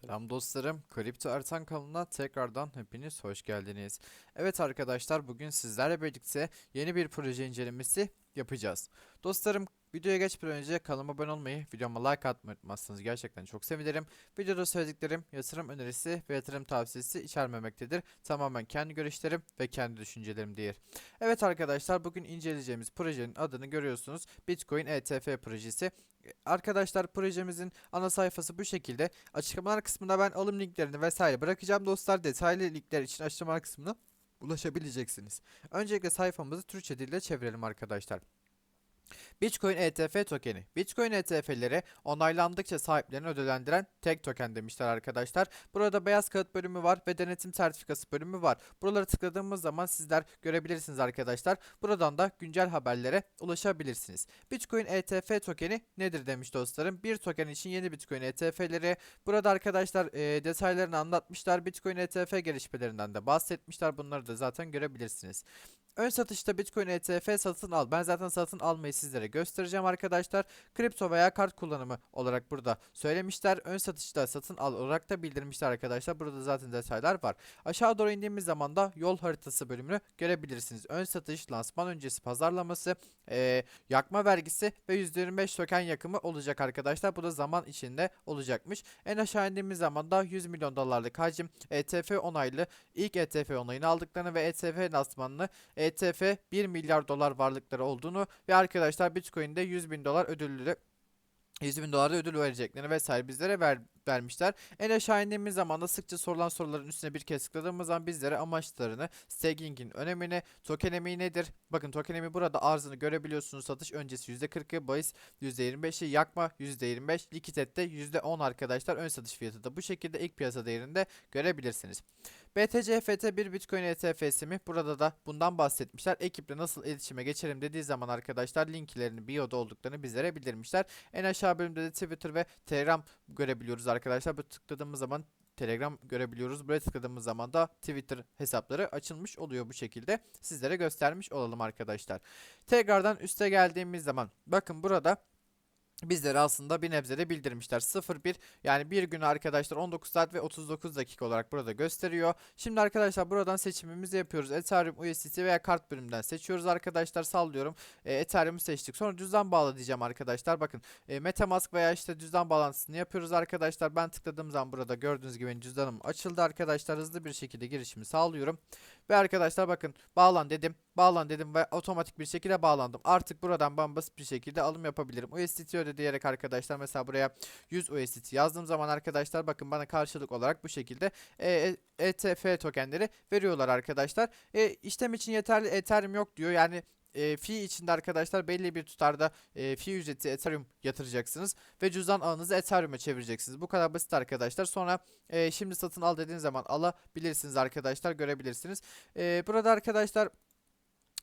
Selam dostlarım. Kripto Ertan kanalına tekrardan hepiniz hoş geldiniz. Evet arkadaşlar bugün sizlerle birlikte yeni bir proje incelemesi yapacağız. Dostlarım videoya geçmeden önce kanalıma abone olmayı, videoma like atmayı unutmazsanız gerçekten çok sevinirim. Videoda söylediklerim yatırım önerisi ve yatırım tavsiyesi içermemektedir. Tamamen kendi görüşlerim ve kendi düşüncelerim değil. Evet arkadaşlar bugün inceleyeceğimiz projenin adını görüyorsunuz. Bitcoin ETF projesi. Arkadaşlar projemizin ana sayfası bu şekilde. Açıklamalar kısmına ben alım linklerini vesaire bırakacağım dostlar. Detaylı linkler için açıklamalar kısmına ulaşabileceksiniz. Öncelikle sayfamızı Türkçe dille çevirelim arkadaşlar. Bitcoin ETF tokeni. Bitcoin ETF'leri onaylandıkça sahiplerini ödüllendiren tek token demişler arkadaşlar. Burada beyaz kağıt bölümü var ve denetim sertifikası bölümü var. Buraları tıkladığımız zaman sizler görebilirsiniz arkadaşlar. Buradan da güncel haberlere ulaşabilirsiniz. Bitcoin ETF tokeni nedir demiş dostlarım. Bir token için yeni Bitcoin ETF'leri. Burada arkadaşlar e, detaylarını anlatmışlar. Bitcoin ETF gelişmelerinden de bahsetmişler. Bunları da zaten görebilirsiniz. Ön satışta Bitcoin ETF satın al. Ben zaten satın almayı sizlere göstereceğim arkadaşlar. Kripto veya kart kullanımı olarak burada söylemişler. Ön satışta satın al olarak da bildirmişler arkadaşlar. Burada zaten detaylar var. Aşağı doğru indiğimiz zaman da yol haritası bölümünü görebilirsiniz. Ön satış, lansman öncesi pazarlaması, eee, yakma vergisi ve %25 token yakımı olacak arkadaşlar. Bu da zaman içinde olacakmış. En aşağı indiğimiz zaman da 100 milyon dolarlık hacim ETF onaylı ilk ETF onayını aldıklarını ve ETF lansmanını ETF 1 milyar dolar varlıkları olduğunu ve arkadaşlar Bitcoin'de 100 bin dolar ödüllü 100 bin dolarda ödül vereceklerini vesaire bizlere ver, vermişler. En aşağı indiğimiz zaman da sıkça sorulan soruların üstüne bir kez tıkladığımız zaman bizlere amaçlarını, staking'in önemini, token emeği nedir? Bakın token emeği burada arzını görebiliyorsunuz. Satış öncesi %40'ı, bahis %25'i, yakma %25, likidette %10 arkadaşlar. Ön satış fiyatı da bu şekilde ilk piyasa değerinde görebilirsiniz. BTC-FT bir Bitcoin ETF'si mi? Burada da bundan bahsetmişler. Ekiple nasıl iletişime geçelim dediği zaman arkadaşlar linklerini bio'da olduklarını bizlere bildirmişler. En aşağı bölümde de Twitter ve Telegram görebiliyoruz arkadaşlar. Bu tıkladığımız zaman Telegram görebiliyoruz. Buraya tıkladığımız zaman da Twitter hesapları açılmış oluyor bu şekilde. Sizlere göstermiş olalım arkadaşlar. Tekrardan üste geldiğimiz zaman bakın burada bizlere aslında bir nebze de bildirmişler. 01 yani bir günü arkadaşlar 19 saat ve 39 dakika olarak burada gösteriyor. Şimdi arkadaşlar buradan seçimimizi yapıyoruz. Ethereum USDT veya kart bölümünden seçiyoruz arkadaşlar. Sallıyorum. E, Ethereum'u seçtik. Sonra cüzdan bağla diyeceğim arkadaşlar. Bakın e, Metamask veya işte cüzdan bağlantısını yapıyoruz arkadaşlar. Ben tıkladığım zaman burada gördüğünüz gibi cüzdanım açıldı arkadaşlar. Hızlı bir şekilde girişimi sağlıyorum. Ve arkadaşlar bakın bağlan dedim. Bağlan dedim ve otomatik bir şekilde bağlandım. Artık buradan ben basit bir şekilde alım yapabilirim. USDT öde diyerek arkadaşlar mesela buraya 100 USDT yazdığım zaman arkadaşlar bakın bana karşılık olarak bu şekilde e, e, ETF tokenleri veriyorlar arkadaşlar. E, işlem için yeterli Ethereum yok diyor. Yani e, fee içinde arkadaşlar belli bir tutarda e, fee ücreti Ethereum yatıracaksınız ve cüzdan ağınızı Ethereum'a çevireceksiniz. Bu kadar basit arkadaşlar. Sonra e, şimdi satın al dediğiniz zaman alabilirsiniz arkadaşlar görebilirsiniz. E, burada arkadaşlar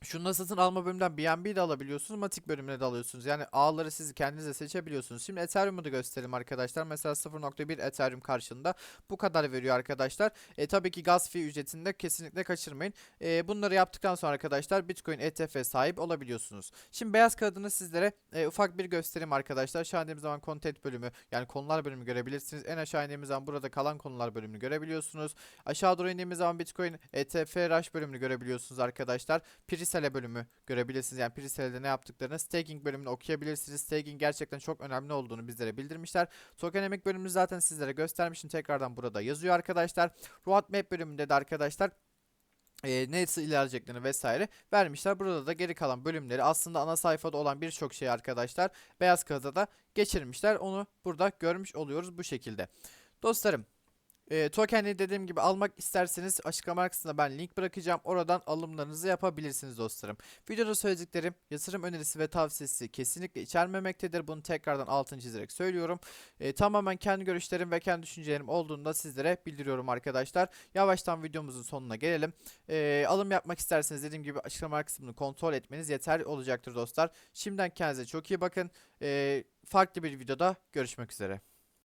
Şunu satın alma bölümünden BNB de alabiliyorsunuz. Matic bölümüne de alıyorsunuz. Yani ağları siz kendiniz de seçebiliyorsunuz. Şimdi Ethereum'u da gösterelim arkadaşlar. Mesela 0.1 Ethereum karşılığında bu kadar veriyor arkadaşlar. E, tabii ki gaz fee ücretini de kesinlikle kaçırmayın. E, bunları yaptıktan sonra arkadaşlar Bitcoin ETF sahip olabiliyorsunuz. Şimdi beyaz kağıdını sizlere e, ufak bir göstereyim arkadaşlar. Aşağı indiğimiz zaman content bölümü yani konular bölümü görebilirsiniz. En aşağı indiğimiz zaman burada kalan konular bölümünü görebiliyorsunuz. Aşağı doğru indiğimiz zaman Bitcoin ETF Rush bölümünü görebiliyorsunuz arkadaşlar. Prisele bölümü görebilirsiniz. Yani Prisele'de ne yaptıklarını staking bölümünü okuyabilirsiniz. Staking gerçekten çok önemli olduğunu bizlere bildirmişler. Tokenemek bölümünü zaten sizlere göstermişim. Tekrardan burada yazıyor arkadaşlar. Roadmap bölümünde de arkadaşlar e, nasıl ilerleyeceklerini vesaire vermişler. Burada da geri kalan bölümleri aslında ana sayfada olan birçok şey arkadaşlar beyaz kağıda da geçirmişler. Onu burada görmüş oluyoruz bu şekilde. Dostlarım e, token'i dediğim gibi almak isterseniz açıklama kısmında ben link bırakacağım. Oradan alımlarınızı yapabilirsiniz dostlarım. Videoda söylediklerim yatırım önerisi ve tavsiyesi kesinlikle içermemektedir. Bunu tekrardan altını çizerek söylüyorum. E, tamamen kendi görüşlerim ve kendi düşüncelerim olduğunda sizlere bildiriyorum arkadaşlar. Yavaştan videomuzun sonuna gelelim. E, alım yapmak isterseniz dediğim gibi açıklama kısmını kontrol etmeniz yeterli olacaktır dostlar. Şimdiden kendinize çok iyi bakın. E, farklı bir videoda görüşmek üzere.